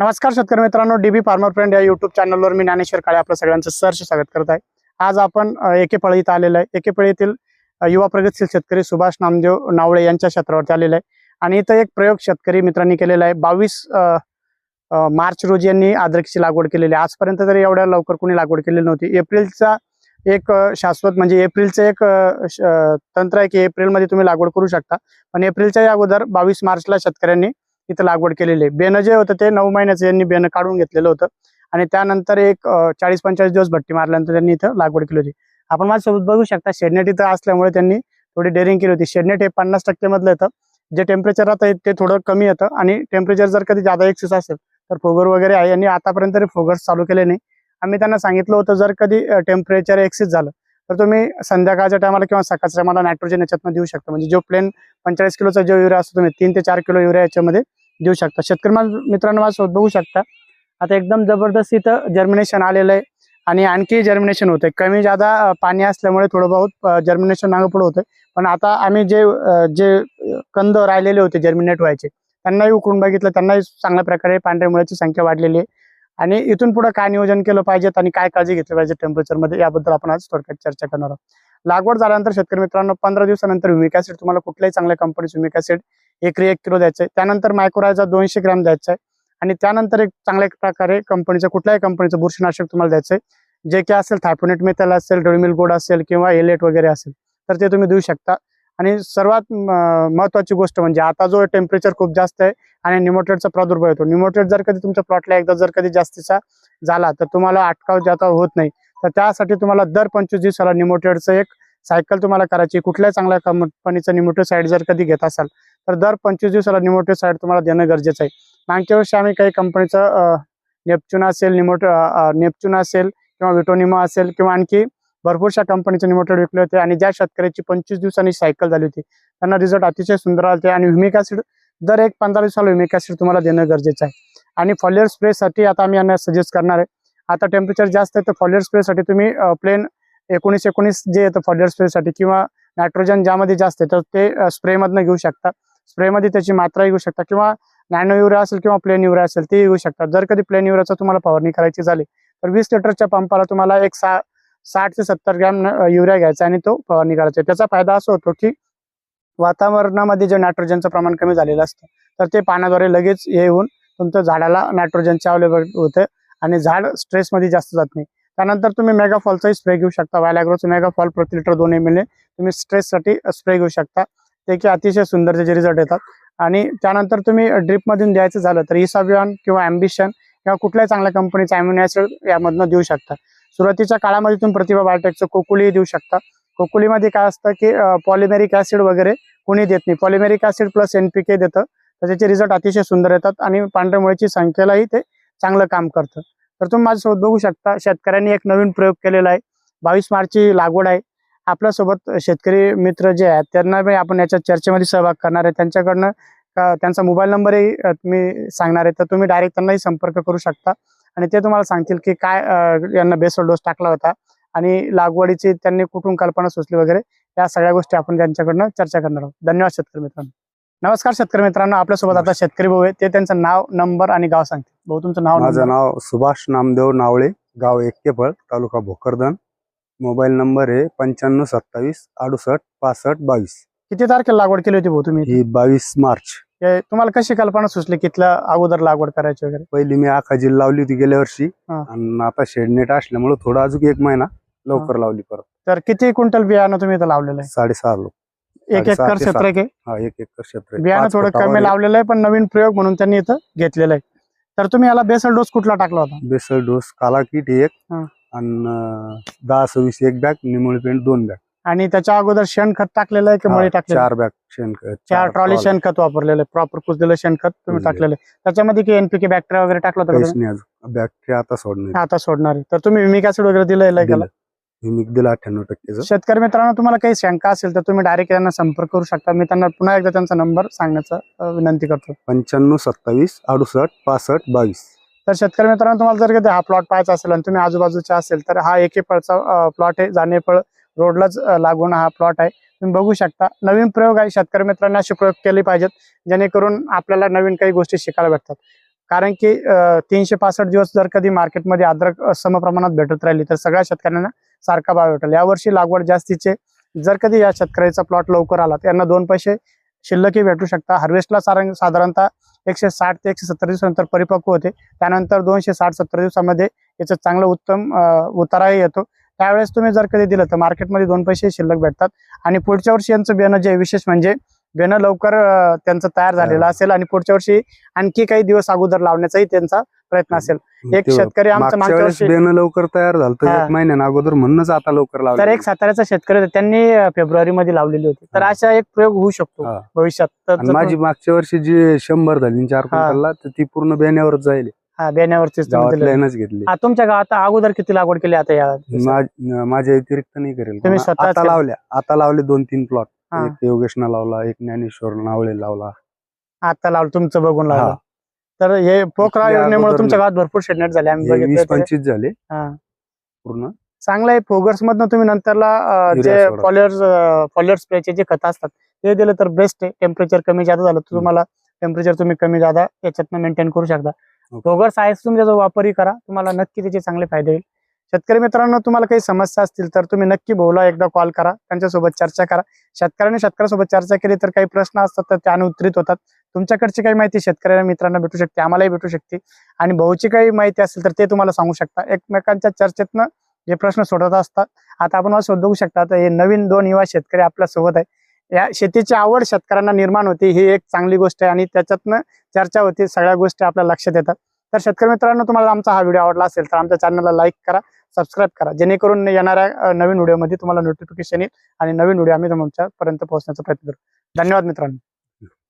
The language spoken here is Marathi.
नमस्कार शेतकरी मित्रांनो डीबी फार्मर फ्रेंड या युट्यूब चॅनलवर मी ज्ञानेश्वर काळे आपलं सगळ्यांचं सहर्ष स्वागत करत आहे. आज आपण एके एकेपळी इथं आलेलो आहे. एकेपळी येथील युवा प्रगतशील शेतकरी सुभाष नामदेव नावळे यांच्या क्षेत्रावरती आलेलं आहे. आणि इथं एक प्रयोग शेतकरी मित्रांनी केलेला आहे. बावीस मार्च रोजी यांनी अद्रकची लागवड केलेली आहे. आजपर्यंत तरी एवढ्या लवकर कोणी लागवड केलेली नव्हती. एप्रिलचा एक शाश्वत म्हणजे एप्रिलचं एक तंत्र आहे की एप्रिलमध्ये तुम्ही लागवड करू शकता. पण एप्रिलच्या अगोदर बावीस मार्चला शेतकऱ्यांनी इथं लागवड केलेली आहे. बेनं जे होतं ते नऊ महिन्याचं यांनी बेनं काढून घेतलेलं होतं. आणि त्यानंतर एक चाळीस पंचाळीस दिवस भट्टी मारल्यानंतर त्यांनी इथं लागवड केली होती. आपण माझ्यासोबत बघू शकता शेडनेट इथं असल्यामुळे त्यांनी थोडी डेअरिंग केली होती. शेडनेट हे पन्नास टक्केमधलं येतं. जे टेम्परेचर राहतं ते थोडं कमी येतं. आणि टेम्परेचर जर कधी जादा एक्सेस असेल तर फोगर वगैरे आहे. यांनी आतापर्यंत तरी फोगर्स चालू केले नाही. आम्ही त्यांना सांगितलं होतं जर कधी टेम्परेचर एक्सेस झालं तर तुम्ही संध्याकाळच्या टायमाला किंवा सकाळच्या टायमाला नायट्रोजन याच्यातनं देऊ शकता. म्हणजे जो प्लेन पंचेचाळीस किलोचा जो युरिया असतो तुम्ही तीन ते चार किलो युरिया याच्यामध्ये देऊ शकता. शेतकरी मित्रांनो माझ्यासोबत बघू शकता. आता एकदम जबरदस्त इथं जर्मिनेशन आलेलं आहे आणि आणखी जर्मिनेशन होतंय. कमी जादा पाणी असल्यामुळे थोडं बहुत जर्मिनेशन मागं पुढे होतंय. पण आता आम्ही जे जे कंद राहिलेले होते जर्मिनेट व्हायचे त्यांनाही उकळून बघितलं त्यांनाही चांगल्या प्रकारे पांढऱ्या मुळ्याची संख्या वाढलेली आहे. आणि इथून पुढे काय नियोजन केलं पाहिजेत आणि काय काळजी घेतली पाहिजे टेम्परेचरमध्ये याबद्दल आपण आज थोडक्यात चर्चा करणार आहोत. लागवड झाल्यानंतर शेतकरी मित्रांनो पंधरा दिवसानंतर हुमिक ऍसिड तुम्हाला कुठल्याही चांगल्या कंपनीचं हुमिक ऍसिड एकरी एक किलो द्यायचं आहे त्यानंतर मायक्रोरायझा दोनशे ग्रॅम द्यायचं आहे आणि त्यानंतर एक चांगल्या प्रकारे कंपनीचं कुठल्याही कंपनीचं बुरशीनाशक तुम्हाला द्यायचं आहे जे काही असेल थायपोनेट मेथल असेल डोळमिल गोड असेल किंवा एलेट वगैरे असेल तर ते तुम्ही देऊ शकता. आणि सर्वात म- महत्वाची गोष्ट म्हणजे आता जो टेम्परेचर खूप जास्त आहे आणि निमोटेडचा प्रादुर्भाव येतो निमोटेड जर कधी तुमच्या प्लॉटला एकदा जर कधी जास्तीचा झाला तर तुम्हाला अटकाव जाता होत नाही. तर त्यासाठी तुम्हाला दर पंचवीस दिवसाला निमोटेडचं एक सायकल तुम्हाला करायची कुठल्याही चांगल्या कंपनीचं निमोटो साईड जर कधी घेत असाल तर दर पंचवीस दिवसाला निमोटो साईड तुम्हाला देणं गरजेचं आहे. मागच्या वर्षी आम्ही काही कंपनीचं नेपच्यून असेल निमोट नेपच्युन असेल किंवा विटोनिमा असेल किंवा आणखी भरपूरशा कंपनीचे निमोटेड विकले होते आणि ज्या शेतकऱ्याची पंचवीस दिवसांनी सायकल झाली होती त्यांना रिझल्ट अतिशय सुंदर आले होते आणि ह्युमिक ऍसिड दर एक पंधरा दिवसाला ह्युमिक ऍसिड तुम्हाला देणं गरजेचं आहे. आणि फॉलियर स्प्रेसाठी आता आम्ही यांना सजेस्ट करणार आहे. आता टेम्परेचर जास्त आहे तर फॉलियर स्प्रेसाठी तुम्ही प्लेन एकोणीस एकोणीस जे येतं फॉलियर स्प्रेसाठी किंवा नायट्रोजन ज्यामध्ये जास्त आहे तर ते स्प्रेमधनं घेऊ शकता. स्प्रेमध्ये त्याची मात्रा घेऊ शकता किंवा नॅनो युरिया असेल किंवा प्लेन युरिया असेल ते घेऊ शकता जर कधी प्लेन युरियाचा तुम्हाला फवारणी करायची झाली तर वीस लिटरच्या पंपाला तुम्हाला एक सा साठ ते सत्तर ग्रॅम युरिया घ्यायचा आणि तो फवारणी करायचा. त्याचा फायदा असा होतो की वातावरणामध्ये जे नायट्रोजनचं प्रमाण कमी झालेलं असतं तर ते पाण्याद्वारे लगेच हे येऊन तुमचं झाडाला नायट्रोजनचे अवेलेबल होतं आणि झाड स्ट्रेसमध्ये जास्त जात नाही. त्यानंतर तुम्ही मेगाफॉलचाही स्प्रे घेऊ शकता. वायलॅग्रोचं मेगाफॉल प्रति लिटर दोन एम एल तुम्ही स्ट्रेससाठी स्प्रे घेऊ शकता. ते की अतिशय सुंदर त्याचे रिझल्ट येतात. आणि त्यानंतर तुम्ही ड्रिपमधून द्यायचं झालं तर इसाबियॉन किंवा ॲम्बिशन किंवा कुठल्याही चांगल्या कंपनीचं अम्युनो ऍसिड यामधनं देऊ शकता. सुरुवातीच्या काळामध्ये तुम्ही प्रतिभा बायोटेकचं कोकुली देऊ शकता. कोकुलीमध्ये काय असतं की पॉलिमेरिक ऍसिड वगैरे कोणी देत नाही. पॉलिमेरिक ऍसिड प्लस एनपीके देतं. तर त्याचे रिझल्ट अतिशय सुंदर येतात आणि पांढऱ्या मुळीची संख्येलाही ते चांगलं काम करतं. तर तुम्ही माझ्यासोबत बघू शकता शेतकऱ्यांनी एक नवीन प्रयोग केलेला आहे. बावीस मार्चची लागवड आहे. आपल्यासोबत शेतकरी मित्र जे आहेत त्यांना आपण याच्या चर्चेमध्ये सहभाग करणार आहे. त्यांच्याकडनं त्यांचा मोबाईल नंबरही मी तुम्ही सांगणार आहे. तर तुम्ही डायरेक्ट त्यांनाही संपर्क करू शकता. आणि ते तुम्हाला सांगतील की काय यांना बेसल डोस टाकला होता आणि लागवडीची त्यांनी कुठून कल्पना सुचली वगैरे या सगळ्या गोष्टी आपण त्यांच्याकडनं चर्चा करणार आहोत. धन्यवाद शेतकरी मित्रांनो. नमस्कार शेतकरी मित्रांनो आपल्यासोबत आता शेतकरी भाऊ आहे ते त्यांचं नाव नंबर आणि गाव सांगतील. भाऊ तुमचं नाव माझं. नाव सुभाष नामदेव नावळे गाव एक्केफळ तालुका भोकरदन. मोबाईल नंबर आहे पंच्याण्णव सत्तावीस अडुसष्ट पासष्ट बावीस. किती तारखेला लागवड केली होती भाऊ तुम्ही? ही बावीस मार्च. हे तुम्हाला कशी कल्पना सुचली? कितल्या अगोदर लागवड करायची वगैरे? पहिली मी आखाजीला लावली होती गेल्या वर्षी. हा. आणि आता शेडनेट असल्यामुळे थोडं अजून एक महिना लवकर लावली परत. तर किती क्विंटल बियाणं तुम्ही इथं लावलेलं साडेसहा लोक. आहे एक एकर क्षेत्र आहे की हा एक एकर क्षेत्र आहे. बियाणं पाच थोडं फुटावर कमी. लावलेलं आहे पण नवीन प्रयोग म्हणून त्यांनी इथं घेतलेलं आहे तर तुम्ही याला बेसल डोस कुठला टाकला होता बेसल डोस काला किट एक हा. आणि दहा सव्वीस एक बॅग निमुळे पेंट दोन बॅग आणि त्याच्या अगोदर शेणखत टाकलेलं आहे की मळी टाकलेलं आहे? चार बॅग शेणखत चार ट्रॉली. शेणखत वापरलेलं आहे प्रॉपर कुजलेलं शेणखत तुम्ही कुजलेलं. टाकलेलं आहे त्याच्यामध्ये की एनपीके बॅक्टेरिया वगैरे टाकलं होतं का काहीच तुम्ही? नाही अजून बॅग आता सोडणार आता सोडणार आहे. तर तुम्ही विमिक ऍसिड वगैरे दिलेलं आहे त्याला हिमिक दिला अठ्ठ्याण्णव टक्केचं. शेतकरी मित्रांनो तुम्हाला काही शंका असेल तर तुम्ही डायरेक्ट त्यांना संपर्क करू शकता. मी त्यांना पुन्हा एकदा त्यांचा नंबर सांगण्याचा विनंती करतो. पंच्याण्णव सत्तावीस अडुसष्ट पासष्ट बावीस. तर शेतकरी मित्रांनो तुम्हाला जर कधी हा प्लॉट पाहायचा असेल आणि तुम्ही आजूबाजूचा असेल तर हा एकेपळचा प्लॉट आहे. जानेपळ रोडलाच लागून हा प्लॉट आहे. तुम्ही बघू शकता. नवीन प्रयोग आहे. शेतकरी मित्रांनी असे प्रयोग केले पाहिजेत जेणेकरून आपल्याला नवीन काही गोष्टी शिकायला भेटतात. कारण की तीनशे पासष्ट दिवस जर कधी मार्केटमध्ये अद्रक समप्रमाणात भेटत राहिली तर सगळ्या शेतकऱ्यांना सारखा भाव भेटेल यावर्षी लागवड जास्तीचे जर कधी या शेतकऱ्याचा प्लॉट लवकर आला त्यांना दोन पैसे शिल्लकही भेटू शकता हार्वेस्टला सारं साधारणतः एकशे साठ ते एकशे सत्तर दिवसानंतर परिपक्व होते. त्यानंतर दोनशे साठ सत्तर दिवसामध्ये याचं चांगलं उत्तम उताराही येतो. त्यावेळेस तुम्ही जर कधी दिलं तर मार्केटमध्ये दोन पैसे शिल्लक भेटतात. आणि पुढच्या वर्षी यांचं बियाणं जे विशेष म्हणजे बियाणं लवकर त्यांचं तयार झालेलं असेल आणि पुढच्या वर्षी आणखी काही दिवस अगोदर लावण्याचाही त्यांचा प्रयत्न असेल. एक शेतकरी आमचा बेन लवकर तयार झालं तर महिन्यानं अगोदर म्हणूनच आता लवकर तर लावलं एक साताऱ्याचा शेतकरी त्यांनी फेब्रुवारी मध्ये लावलेली होती. तर. अशा एक प्रयोग होऊ शकतो. भविष्यात. तर माझी मागच्या वर्षी जी शंभर झाली चार क्विंटलला तर ती पूर्ण बेण्यावरच जाईल. हा बेण्यावरतीच घेतली. तुमच्या गावात अगोदर किती लागवड केली आता या माझ्या व्यतिरिक्त नाही करेल. तुम्ही? लावल्या. आता लावले दोन तीन प्लॉट हा. एक योगेशना लावला एक ज्ञानेश्वर नावळे लावला आता लावलं तुमचं बघून हा. लावलं तर हे पोखरा या योजनेमुळे अगोदर तुमच्या गावात भरपूर शेडनेट झाले आम्ही हे वीस बघितलं ते. पंचवीस झाले हा. पूर्ण चांगलं आहे फोगर्स मधनं तुम्ही नंतरला अं, जे सोडा. फॉलोअर्स फॉलोअर स्प्रेचे जे खत असतात ते दिलं तर बेस्ट आहे टेम्परेचर कमी जादा झालं तर तुम्हाला टेम्परेचर तुम्ही कमी जादा याच्यातनं मेंटेन करू शकता Okay. फोगर्स आहे तुम्ही त्याचा वापरही करा तुम्हाला नक्की त्याचे चांगले फायदे होईल शेतकरी मित्रांनो तुम्हाला काही समस्या असतील तर तुम्ही नक्की भाऊला एकदा कॉल करा त्यांच्यासोबत चर्चा करा. शेतकऱ्यांनी शेतकऱ्यासोबत चर्चा केली तर काही प्रश्न असतात तर ते अनुत्तरित होतात. तुमच्याकडची काही माहिती शेतकऱ्या मित्रांना भेटू शकते आम्हालाही भेटू शकते. आणि भाऊची काही माहिती असेल तर ते तुम्हाला सांगू शकता. एकमेकांच्या चर्चेतनं हे प्रश्न सोडवत असतात आता आपण असं बघू शकता आता हे नवीन दोन युवा शेतकरी आपल्यासोबत आहे. या शेतीची आवड शेतकऱ्यांना निर्माण होती ही एक चांगली गोष्ट आहे आणि त्याच्यातनं चर्चा होती सगळ्या गोष्टी आपल्या लक्षात येतात. तर शेतकरी मित्रांनो तुम्हाला आमचा हा व्हिडिओ आवडला असेल तर आमच्या चॅनलला लाईक करा सबस्क्राईब करा. जेणेकरून येणाऱ्या नवीन व्हिडिओमध्ये तुम्हाला नोटिफिकेशन येईल आणि नवीन व्हिडिओ आम्ही तुमच्यापर्यंत पोहोचण्याचा प्रयत्न करू. धन्यवाद मित्रांनो.